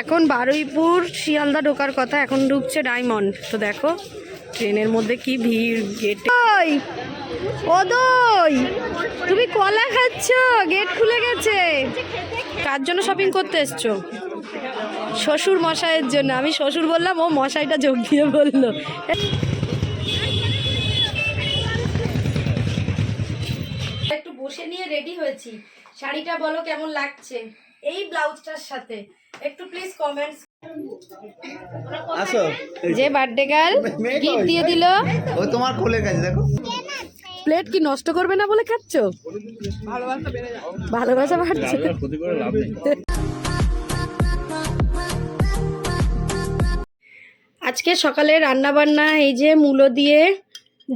এখন বারুইপুর শিয়ালদা ঢোকার কথা, এখন ঢুকছে ডায়মন্ড। তো দেখো, ট্রেনের মধ্যে কি ভিড় গেট ওই! ও তুমি কলা খাচ্ছ গেট খুলে গেছে। কার জন্য শপিং করতে এসছো? শ্বশুর মশাইয়ের জন্য। আমি শ্বশুর বললাম, ও মশাইটা যোগ দিয়ে বলল। একটু বসে নিয়ে রেডি হয়েছি। শাড়িটা বলো কেমন লাগছে? এই ব্লাউজটার সাথে। একটু প্লিজ কমেন্টস আসো। যে বার্থডে গার্ল গিফট দিয়ে দিল। ও তোমার কোলের কাছে দেখো। প্লেট কি নষ্ট করবে না বলে খাচ্ছ? ভালোবাসা বাড়ছে। আজকে সকালে রান্না বান্না এই যে মূলো দিয়ে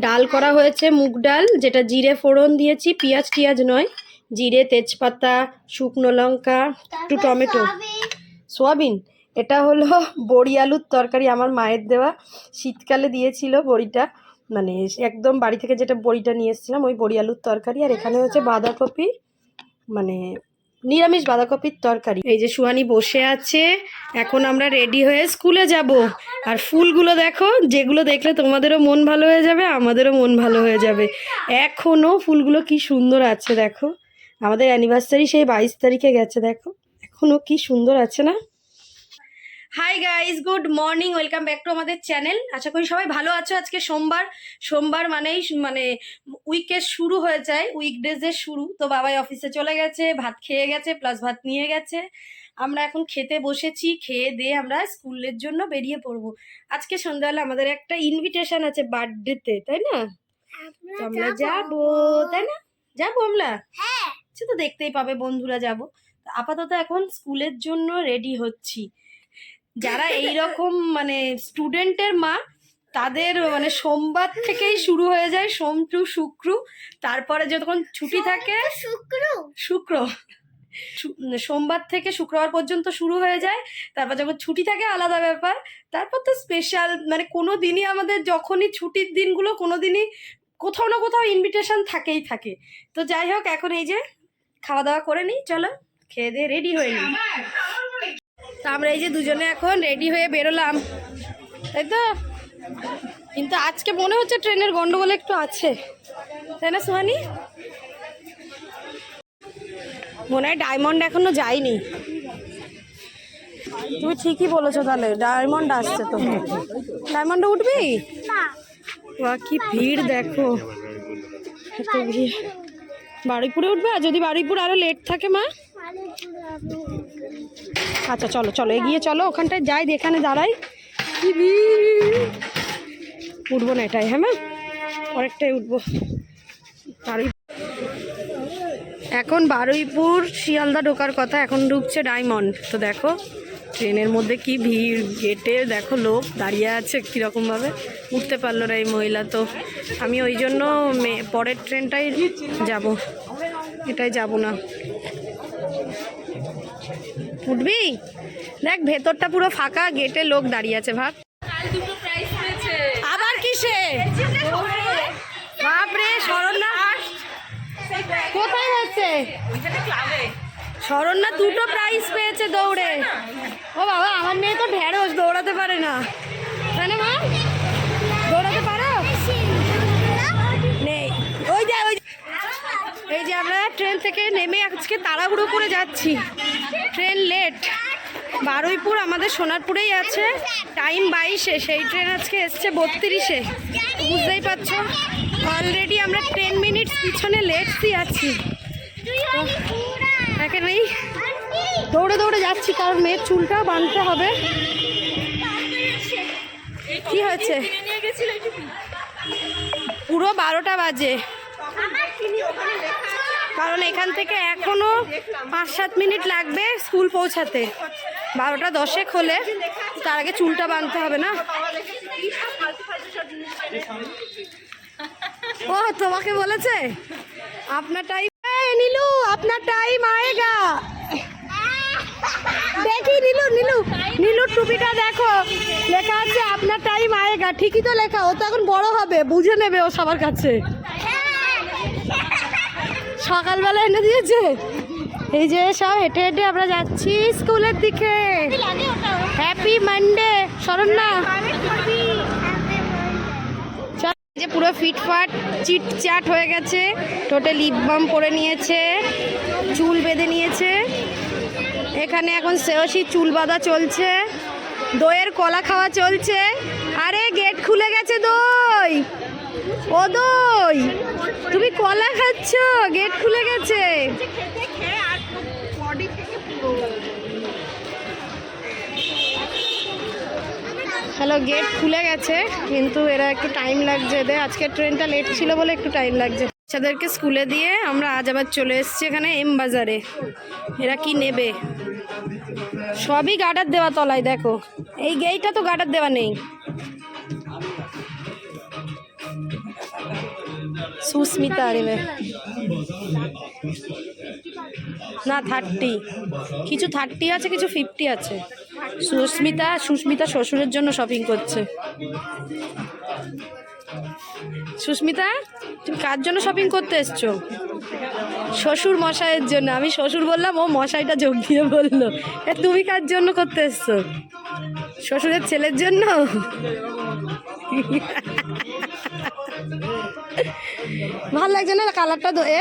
ডাল করা হয়েছে মুগ ডাল যেটা জিরে ফোড়ন দিয়েছি পেঁয়াজ টিয়াজ নয়। জিরে তেজপাতা শুকনো লঙ্কা একটু টমেটো। সোয়াবিন। এটা হলো বড়ি আলুর তরকারি আমার মায়ের দেওয়া। শীতকালে দিয়েছিল বড়িটা। মানে একদম বাড়ি থেকে যেটা বড়িটা নিয়ে এসেছিলাম ওই বড়ি আলুর তরকারি। আর এখানে হচ্ছে বাঁধাকপি মানে নিরামিষ বাঁধাকপির তরকারি। এই যে সুহানি বসে আছে। এখন আমরা রেডি হয়ে স্কুলে যাব। আর ফুলগুলো দেখো যেগুলো দেখলে তোমাদেরও মন ভালো হয়ে যাবে আমাদেরও মন ভালো হয়ে যাবে। এখনও ফুলগুলো কি সুন্দর আছে দেখো। আমাদের অ্যানিভার্সারি সেই বাইশ তারিখে গেছে দেখো। এখনও কি সুন্দর আছে না? Hi guys good morning welcome back to আমাদের চ্যানেল আশা করি সবাই ভালো আছো আজকে সোমবার। সোমবার মানেই মানে উইকের শুরু হয়ে যায় উইকডেজের শুরু। তো বাবাই অফিসে চলে গেছে ভাত খেয়ে গেছে প্লাস ভাত নিয়ে গেছে। আমরা এখন খেতে বসেছি খেয়ে দিয়ে আমরা স্কুলের জন্য বেরিয়ে পড়ব। আজকে সন্ধ্যাবেলা আমাদের একটা ইনভিটেশন আছে বার্থডেতে তাই না? আমরা যাব। তাই না? যাব আমরা? সে তো দেখতেই পাবে বন্ধুরা যাব। আপাতত এখন স্কুলের জন্য রেডি হচ্ছি। যারা এই রকম মানে স্টুডেন্টের মা তাদের মানে সোমবার থেকেই শুরু হয়ে যায় সোম টু শুক্র। তারপরে যখন ছুটি থাকে শুক্র? শুক্র। সোমবার থেকে শুক্রবার পর্যন্ত শুরু হয়ে যায়। তারপর যখন ছুটি থাকে আলাদা ব্যাপার। তারপর তো স্পেশাল মানে কোনো দিনই আমাদের যখনই ছুটির দিনগুলো কোনো দিনই কোথাও না কোথাও ইনভিটেশন থাকেই থাকে। তো যাই হোক এখন এই যে খাওয়া দাওয়া করে নিই চলো খেয়ে দিয়ে রেডি হয়ে নিই। তা আমরা এই যে দুজনে এখন রেডি হয়ে বেরোলাম তাই তো? কিন্তু আজকে মনে হচ্ছে ট্রেনের গন্ডগোল একটু আছে তাই না সুহানি? মনে হয় ডায়মন্ড এখনও যায়নি। তুমি ঠিকই বলেছ তাহলে ডায়মন্ড আসছে তো। ডায়মন্ডে উঠবি বা কি ভিড় দেখো। ভিড়। বারুইপুরে উঠবে? আর যদি বারুইপুর আরও লেট থাকে মা? আচ্ছা চলো চলো, এগিয়ে চলো, ওখানটায় যাই, দিয়ে এখানে দাঁড়াই। উঠবো না এটাই হ্যাঁ মা? পরেরটাই উঠবো। এখন বারুইপুর শিয়ালদা ঢোকার কথা, এখন ঢুকছে ডায়মন্ড তো দেখো। ট্রেনের মধ্যে কি ভিড়? গেটে দেখো লোক দাঁড়িয়ে আছে কীরকমভাবে। উঠতে পারল না এই মহিলা তো। আমি ওই জন্য পরের ট্রেনটাই যাব। এটাই যাব না। উঠবি? দেখ, ভেতরটা পুরো ফাঁকা, গেটে লোক দাঁড়িয়ে আছে, ভাব। আবার কিসে? বাপরে কোথায় যাচ্ছে? শরণ্যা দুটো প্রাইজ পেয়েছে দৌড়ে। ও বাবা, আমার মেয়ে তো ঢেঁড়স, দৌড়াতে পারে না। তাই না মা? দৌড়াতে পারো? নেই। ওই যে, ওই এই যে আমরা ট্রেন থেকে নেমে আজকে তাড়াহুড়ো করে যাচ্ছি। ট্রেন লেট বারুইপুর আমাদের সোনারপুরেই আছে। টাইম বাইশে, সেই ট্রেন আজকে এসছে বত্রিশে। বুঝতেই পারছ? অলরেডি আমরা টেন মিনিটস পিছনে লেটসই আছি। এখানেই দৌড়ে দৌড়ে যাচ্ছি, কারণ মেয়ের চুলটা বাঁধতে হবে। কি হয়েছে? পুরো বারোটা বাজে। কারণ এখান থেকে এখনও পাঁচ সাত মিনিট লাগবে স্কুল পৌঁছাতে। বারোটা দশে খোলে, তার আগে চুলটা বাঁধতে হবে না? ও, তোমাকে বলেছে? আপনার টাইম নীলু আপনার টাইম আয়েগা। দেখি নীলু নীলু নীলুর টুপিটা দেখো। লেখা আছে আপনার টাইম আয়েগা। ঠিকই তো লেখা ও তো এখন বড় হবে বুঝে নেবে ও সবার কাছে। সকালবেলা এনে দিয়েছে। এই যে সব হেঁটে হেঁটে আমরা যাচ্ছি স্কুলের দিকে। হ্যাপি মানডে শরণ না পুরো ফিটফাট, চিটচাট হয়ে গেছে। টোটাল লিপ বাম পরে নিয়েছে, চুল বেঁধে নিয়েছে। এখানে এখন সেওসি চুল বাঁধা চলছে, দইয়ের কলা খাওয়া চলছে। আরে গেট খুলে গেছে দই। ও দই, তুমি কলা খাচ্ছ? গেট খুলে গেছে। হ্যালো গেট খুলে গেছে, কিন্তু এরা একটু টাইম লাগছে। এদের আজকে ট্রেনটা লেট ছিল বলে একটু টাইম লাগছে। বাচ্চাদেরকে স্কুলে দিয়ে আমরা আজ আবার চলে এসেছি এখানে এম বাজারে। এরা কি নেবে? সবই গার্ডার দেওয়া তলায়, দেখো। এই গেইটা তো গার্ডার দেওয়া নেই। সুস্মিতা নেবে না থার্টি কিছু থার্টি আছে, কিছু ফিফটি আছে। সুস্মিতা সুস্মিতা শ্বশুরের জন্য শপিং করছে। সুস্মিতা, তুমি কার জন্য শপিং করতে এসছো? শ্বশুর মশাইয়ের জন্য। আমি শ্বশুর বললাম, ও মশাইটা যোগ দিয়ে বলল তুমি কার জন্য করতে এসছো? শ্বশুরের ছেলের জন্য? ভালো লাগছে না কালারটা এ?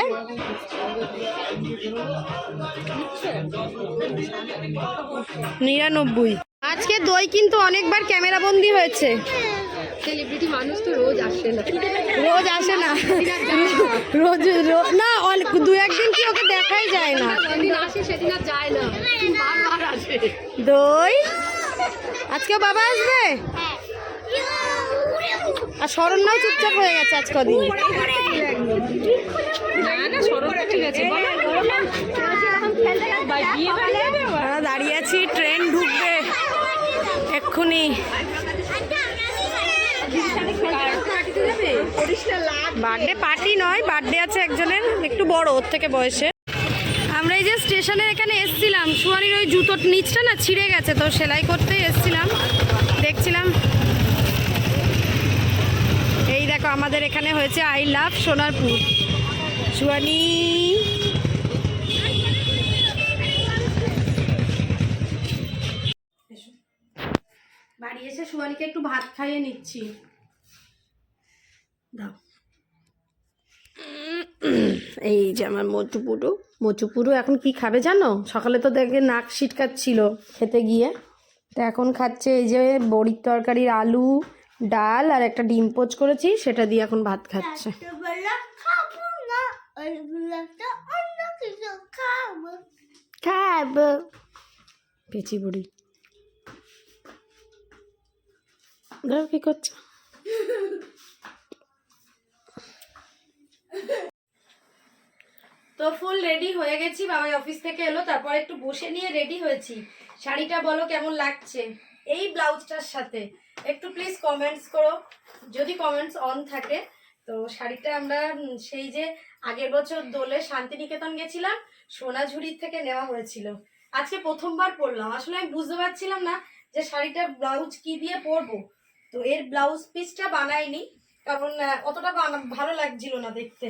নিরানব্বই। আজকে দই কিন্তু অনেকবার ক্যামেরা বন্দি হয়েছে। সেলিব্রিটি মানুষ তো রোজ আসে না। রোজ আসে না। রোজ না দু একদিন কি ওকে দেখাই যায় না। আসে সেদিন আর যায় না। দই? আজকে বাবা আসবে? আর শরণ্যাও চুপচাপ হয়ে গেছে আজ কদিন। আমরা দাঁড়িয়ে আছি ট্রেন ঢুকবে। এক্ষুনি। বার্থডে পার্টি নয় বার্থডে আছে একজনের একটু বড় ওর থেকে বয়সে। আমরা এই যে স্টেশনের এখানে এসছিলাম সুয়ানির ওই জুতোর নিচটা না ছিঁড়ে গেছে তো সেলাই করতেই এসছিলাম দেখছিলাম। দেখো আমাদের এখানে হয়েছে আই লাভ সোনারপুর। সুয়ানি বাড়ি এসে সুয়ানিকে একটু ভাত খাইয়ে নিচ্ছি। দাও। এই যে আমার মচুপুরু। মচুপুরু এখন কি খাবে জানো? সকালে তো দেখে নাক ছিটকাচ্ছিল খেতে গিয়ে। তো এখন খাচ্ছে এই যে বড়ির তরকারির আলু ডাল আর একটা ডিম পোচ করেছি সেটা দিয়ে এখন ভাত খাচ্ছে। খাব পেঁচি বুড়ি। দেখো কি করছে? তো ফুল রেডি হয়ে গেছি বাবাই অফিস থেকে এলো তারপর একটু বসে নিয়ে রেডি হয়েছি। শাড়িটা বলো কেমন লাগছে? এই ব্লাউজটার সাথে। একটু প্লিজ কমেন্টস করো। যদি কমেন্টস অন থাকে, তো শাড়িটা আমরা সেই যে আগের বছর দোলে শান্তিনিকেতন গেছিলাম, সোনাঝুরির থেকে নেওয়া হয়েছিল। আজকে প্রথমবার পরলাম। আসলে আমি বুঝতে পারছিলাম না যে শাড়িটার ব্লাউজ কি দিয়ে পরবো। তো এর ব্লাউজ পিসটা বানাইনি, কারণ অতটা ভালো লাগছিল না দেখতে।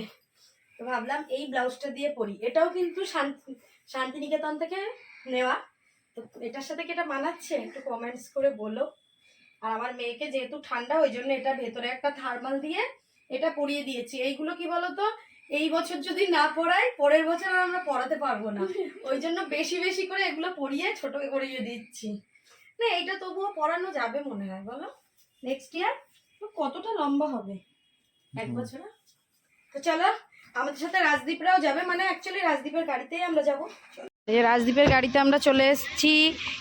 তো ভাবলাম এই ব্লাউজটা দিয়ে পরি। এটাও কিন্তু শান্তি শান্তিনিকেতন থেকে নেওয়া। তো এটার সাথে কি এটা মানাচ্ছে? একটু কমেন্টস করে বলো। আর আমার মেয়েকে যেহেতু ঠান্ডা ওই জন্য এটা ভেতরে একটা থার্মাল দিয়ে এটা পরিয়ে দিয়েছি। এইগুলো কি বলতো? এই বছর যদি না পড়াই পরের বছর আর আমরা পড়াতে পারব না। ওই জন্য বেশি বেশি করে এগুলো পরিয়ে ছোট করিয়ে দিচ্ছি। না এইটা তবুও পড়ানো যাবে মনে হয় বলো? নেক্সট ইয়ার কতটা লম্বা হবে? এক বছর? তো চলো আমাদের সাথে রাজদীপরাও যাবে। মানে অ্যাকচুয়ালি রাজদীপের গাড়িতেই আমরা যাব। যে রাজদীপের গাড়িতে আমরা চলে এসেছি।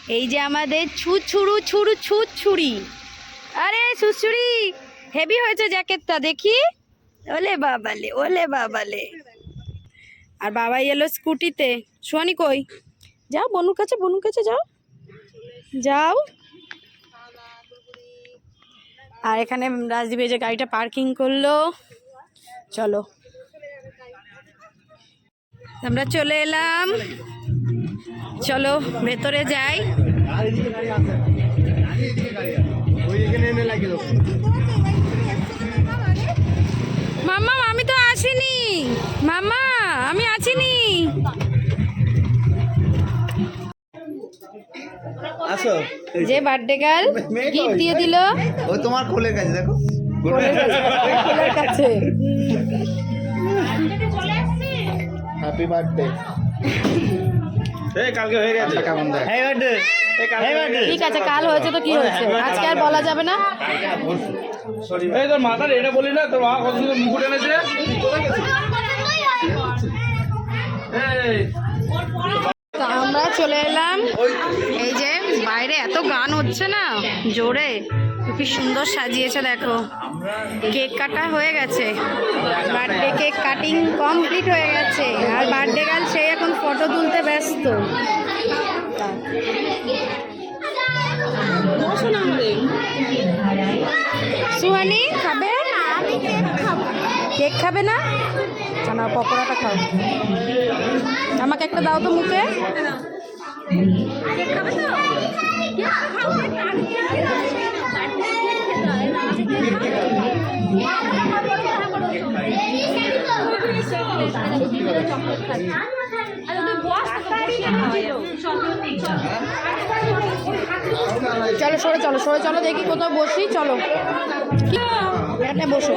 এই যে আমাদের ছুছুড়ু ছুড়ু ছুছুড়ি আরে ছুছুড়ি হেভি হয়েছে জ্যাকেটটা, দেখি। ওলে বাবালে ওলে বাবালে। আর বাবাই এলো স্কুটিতে। সোয়ানি কই? যাও, বনুর কাছে বনুর কাছে যাও। যাও। আর এখানে রাজদীপ এই যে গাড়িটা পার্কিং করল। চলো। আমরা চলে এলাম। চলো ভেতরে যাই। মামা আমি তো আসিনি। মামা আমি আছিনি আসো। যে বার্থডে গার্ল গিফট দিয়ে দিল। ও তোমার কোলের কাছে দেখো। কোলের কাছে। হ্যাপি বার্থডে কালকে হয়ে গেছে। কেমন দেখ? হ্যাপি বার্থডে হয়ে গেছে। ঠিক আছে কাল হয়েছে তো কি হয়েছে? আজকে আর বলা যাবে না? এই তোর মাথার এটা বলি না তোর মা কত সুন্দর মুকুট এনেছে। আমরা চলে এলাম। এই যে বাইরে এত গান হচ্ছে না জোরে। কি সুন্দর সাজিয়েছে, দেখো। কেক কাটা হয়ে গেছে। বার্থডে কেক কাটিং কমপ্লিট হয়ে গেছে। আর বার্থডে গার্ল সে এখন ফটো তুলতে ব্যস্ত। সুহানি, খাবে? কেক খাবে না? না পকোড়াটা খাও। আমাকে একটা দাও তো মুখে। চলো, সরে চলো সরে চলো, দেখি কোথাও বসি, চলো। এখানে বসো।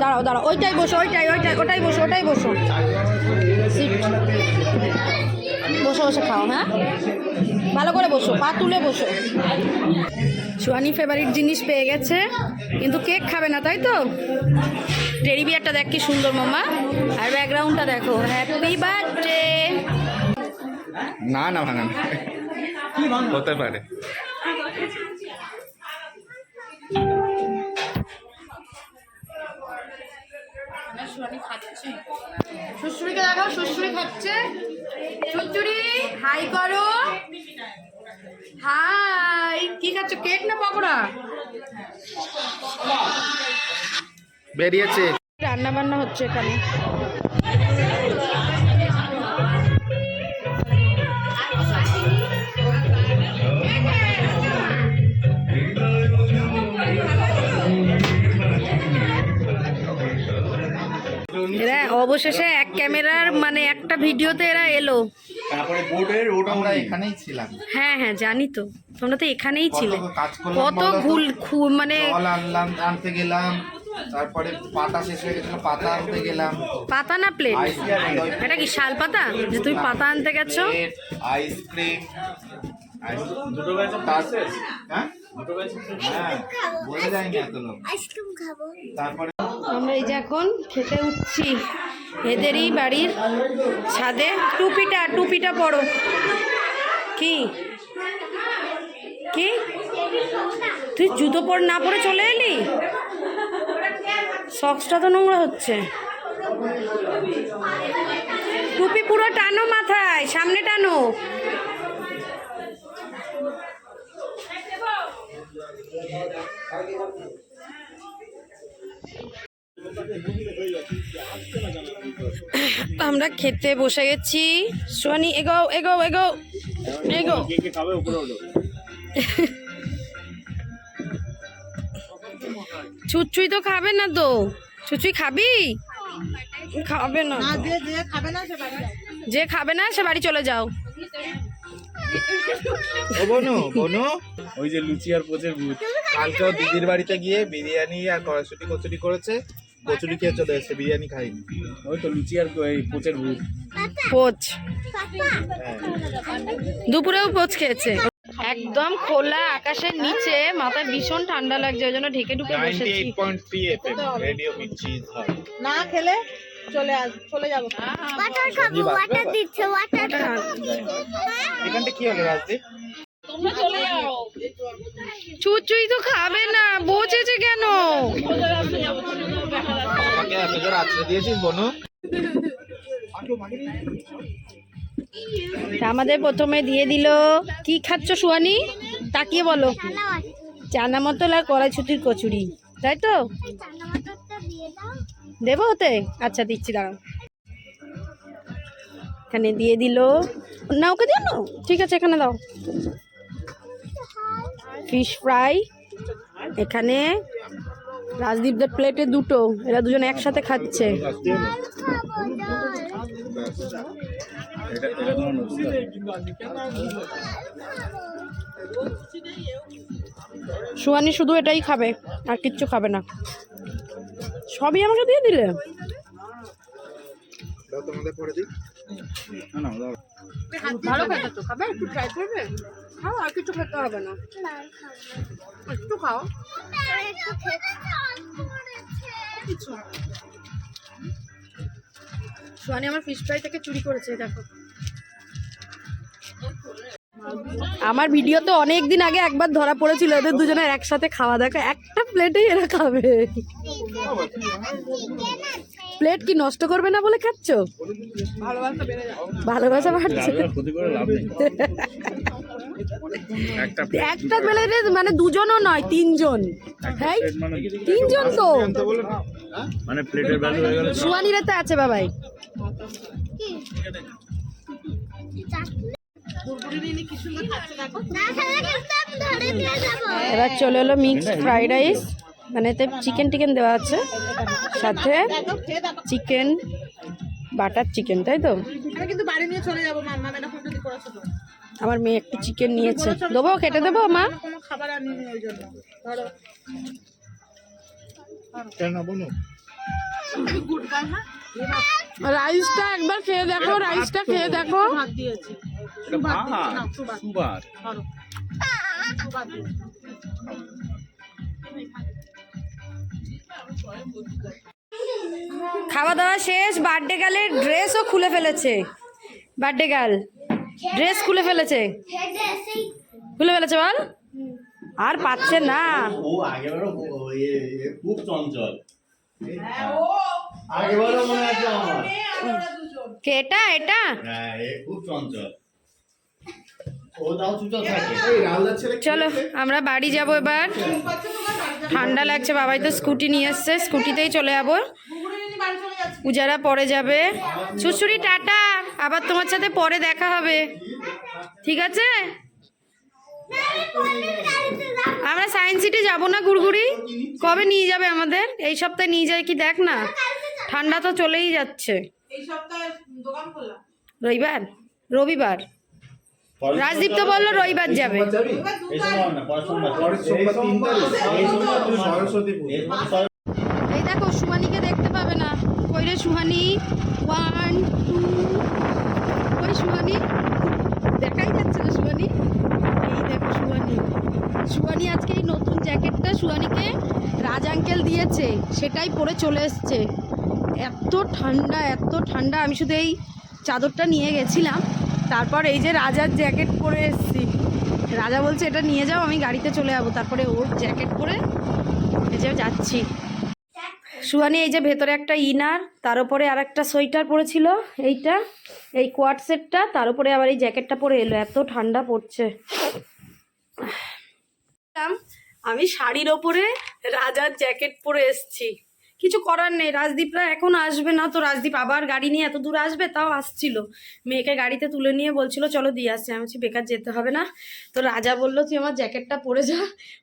দাঁড়াও দাঁড়াও, ওইটাই বসো, ওইটাই ওইটাই, ওটাই বসো ওটাই বসো। বসে বসে, খাও হ্যাঁ? ভালো করে বসো, পা তুলে বসো। সোয়ানি ফেভারিট জিনিস পেয়ে গেছে। কিন্তু কেক খাবে না তাই তো? টেরি বিয়ারটা দেখ কি সুন্দর মামা আর ব্যাকগ্রাউন্ডটা দেখো হ্যাপি বার্থডে না না ভাঙা হতে পারে। সুশ্রুড়িকে দেখাও সুশ্রুড়ি খাচ্ছে। সুশ্রুড়ি হাই করো। হাই কি খাচ্ছ? কেক না পকোড়া? বেরিয়েছে। রান্না বান্না হচ্ছে এখানে। এরা অবশেষে এক ক্যামেরার মানে একটা ভিডিওতে এরা এলো। তারপরে বোর্ডের ওটা আমরা এখানেই ছিলাম। হ্যাঁ হ্যাঁ জানি তো। তোমরা তো এখানেই ছিলে। কত? ঘুল খু- মানে জল আনলাম আনতে গেলাম। তারপরে পাতা শেষ হয়ে গেছিল পাতা আনতে গেলাম। পাতা না প্লেট এটা কি শাল পাতা? যে তুমি পাতা আনতে গেছো? আইসক্রিম দুটো ব্যাচে পাশে হ্যাঁ? দুটো ব্যাচে হ্যাঁ বলে যায়নি এত লোক। আইসক্রিম খাব। তারপরে আমরা এই যে এখন খেতে উঠছি। এদেরই বাড়ির ছাদে। টুপিটা টুপিটা পড়ো কি? কি? তুই জুতো পর না পরে চলে এলি? সক্সটা তো নোংরা হচ্ছে। টুপি পুরো টানো মাথায়, সামনে টানো। আমরা খেতে বসে গেছি। সোয়ানি এগো এগো এগো এগো। কে কে খাবে উপরে ওঠো ছুচুই তো খাবে না। তো ছুচুই খাবি খাবে না যে খাবে না সে বাড়ি চলে যাও। ও বনু বনু। ওই যে লুচি আর পোচের ভূত। কালকেও দিদির বাড়িতে গিয়ে বিরিয়ানি আর কড়াইশুটি কচুরি করেছে। কচুরি খেয়ে চলে এসেছে বিরিয়ানি খাইনি। ওই তো লুচি আর এই পোচের ভূত পোচ। হ্যাঁ। দুপুরেও পোচ খেয়েছে। একদম খোলা আকাশের নিচে মাথায় ভীষণ ঠান্ডা লাগছে ওই জন্য ঢেকে ঢুকে বসেছি। রেডিও মির্চি না খেলে চলে আস চলে যাব। ওয়াটার খাব ওয়াটার দিচ্ছে ওয়াটার এখানটা কি হলো রাজদীপ? চুচুই তো খাবে না বোঝেছে কেন? আমাদের প্রথমে দিয়ে দিল, কি খাচ্ছ সুয়ানি তাকিয়ে বলো। চানা মতল আর কড়াইছুটির কচুরি, তাই তো? দেবো ওতে? আচ্ছা দিচ্ছি, দাঁড়াও। এখানে দিয়ে দিল না ওকে দিও না ঠিক আছে, এখানে দাও। ফিশ ফ্রাই, এখানে রাজদীপদের প্লেটে দুটো। এরা দুজন একসাথে খাচ্ছে। সুহানি শুধু এটাই খাবে, আর কিচ্ছু খাবে না। সবই আমাকে দিয়ে দিলে? খাবে? না। একটু খাও। সুহানি আমার ফিশ ফ্রাই থেকে চুরি করেছে দেখো। আমার ভিডিও তো অনেক দিন আগে একবার ধরা পড়েছিল এদের দুজনের একসাথে খাওয়া দেখা। একটা প্লেটেই এরা খাবে। প্লেট কি নষ্ট করবে না বলে খাচ্ছ? ভালোবাসা বাড়ছে। একটা একটা প্লেটে মানে দুজনও নয় তিনজন। হ্যাঁ তিনজন তো। মানে প্লেটের ভ্যালু হয়ে গেল সুয়ানিরা তো আছে বাবাই। এবার চলে এলো মিক্সড ফ্রাইড রাইস মানে এতে চিকেন টিকেন দেওয়া আছে। সাথে চিকেন বাটার চিকেন তাই তো? কিন্তু বাড়ি নিয়ে চলে যাব মাম্মা যদি করেছ তো। আমার মেয়ে একটু চিকেন নিয়েছে। দেবো কেটে দেবো মা? খাবার হ্যাঁ রাইসটা একবার খেয়ে দেখো রাইসটা খেয়ে দেখো। খাওয়া দাওয়া শেষ বার্থডে গার্লের ড্রেসও খুলে ফেলেছে। বার্থডে গার্ল ড্রেস খুলে ফেলেছে। খুলে ফেলেছে বল। আর পাচ্ছে না। ও খুব চঞ্চল। মনে আমার? কে এটা এটা? হ্যাঁ এ খুব চঞ্চল। ও তাও চুচল থাকে। চলো আমরা বাড়ি যাব এবার। ঠান্ডা লাগছে বাবাই তো স্কুটি নিয়ে এসছে স্কুটিতেই চলে যাব। পূজারা পরে যাবে। ছুচুরি টাটা। আবার তোমার সাথে পরে দেখা হবে। ঠিক আছে? আমরা সায়েন্স সিটি যাব না গুড়গুড়ি? কবে নিয়ে যাবে আমাদের? এই সপ্তাহে নিয়ে যায় কি দেখ না। ঠান্ডা তো চলেই যাচ্ছে। এই সপ্তাহে দোকান খোলা। রবিবার? রবিবার। রাজদীপ তো বলল রবিবার যাবে। এই সময় না পরের সোমবার পরের সোমবার তিন তারিখ এই সোমবার তো সরস্বতী পুজো এই দেখো সুহানিকে দেখতে পাবে না কই রে সুহানি ওয়ান টু ওই সুহানি, দেখাই যাচ্ছে না সুহানি। এই দেখো সুহানি। সুহানি আজকে এই নতুন জ্যাকেটটা সুহানিকে রাজ আঙ্কেল দিয়েছে, সেটাই পরে চলে এসছে। এত ঠান্ডা এত ঠান্ডা। আমি শুধু এই চাদরটা নিয়ে গেছিলাম। তারপর এই যে রাজার জ্যাকেট পরে এসছি। রাজা বলছে, এটা নিয়ে যাও, আমি গাড়িতে চলে যাব। তারপরে ওর জ্যাকেট পরে যাচ্ছি। সুহানি, এই যে ভেতরে একটা ইনার, তার উপরে আর একটা সোয়েটার পরেছিল, এইটা, এই কোয়াট সেটটা, তার উপরে আবার এই জ্যাকেটটা পরে এলো, এত ঠান্ডা পড়ছে। আমি শাড়ির ওপরে রাজার জ্যাকেট পরে এসছি। কিছু করার নেই, রাজদীপরা এখন আসবে না তো, রাজদীপ আবার গাড়ি নিয়ে এত দূর আসবে, তাও আসছিল। মেয়েকে গাড়িতে তুলে নিয়ে বলছিল, চলো দিয়ে আসছি। আমি বলছি, বেকার যেতে হবে না। তো রাজা বলল, তুই আমার জ্যাকেটটা পরে যা।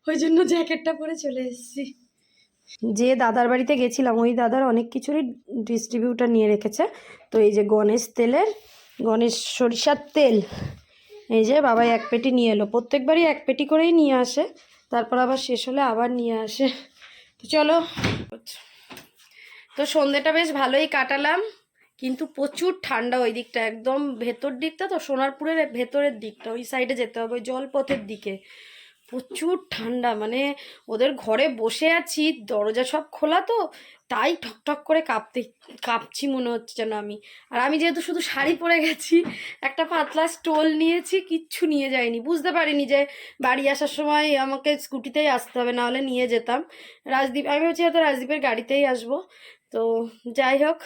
ওই জন্য জ্যাকেটটা পরে চলে এসেছি। যে দাদার বাড়িতে গেছিলাম, ওই দাদার অনেক কিছুরই ডিস্ট্রিবিউটার নিয়ে রেখেছে। তো এই যে গণেশ তেলের, গণেশ সরিষার তেল, এই যে বাবাই এক পেটি নিয়ে এলো। প্রত্যেকবারই এক পেটি করেই নিয়ে আসে, তারপর আবার শেষ হলে আবার নিয়ে আসে। তো চলো, তো সন্ধেটা বেশ ভালোই কাটালাম, কিন্তু প্রচুর ঠান্ডা ওই দিকটা, একদম ভেতর দিকটা তো সোনারপুরের ভেতরের দিকটা, ওই সাইডে যেতে হবে জলপথের দিকে। প্রচুর ঠান্ডা মানে ওদের ঘরে বসে আছি, দরজা সব খোলা তো, তাই ঠকঠক করে কাঁপতে, কাঁপছি মনে হচ্ছে যেন আমি। আর আমি যেহেতু শুধু শাড়ি পরে গেছি, একটা পাতলা স্টোল নিয়েছি, কিচ্ছু নিয়ে যাইনি। বুঝতে পারিনি যে বাড়ি আসার সময় আমাকে স্কুটিতেই আসতে হবে, নাহলে নিয়ে যেতাম। রাজদীপ, আমি ভাবছি হয়তো রাজদীপের গাড়িতেই আসব। তো যাই হোক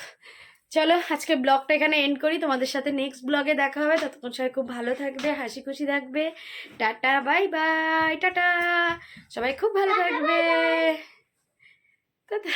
চলো আজকে ব্লগটা এখানে এন্ড করি। তোমাদের সাথে নেক্সট ব্লগে দেখা হবে। ততক্ষণ সবাই খুব ভালো থাকবে হাসি খুশি থাকবে। Tata bye bye tata. সবাই খুব ভালো থাকবে। টাটা।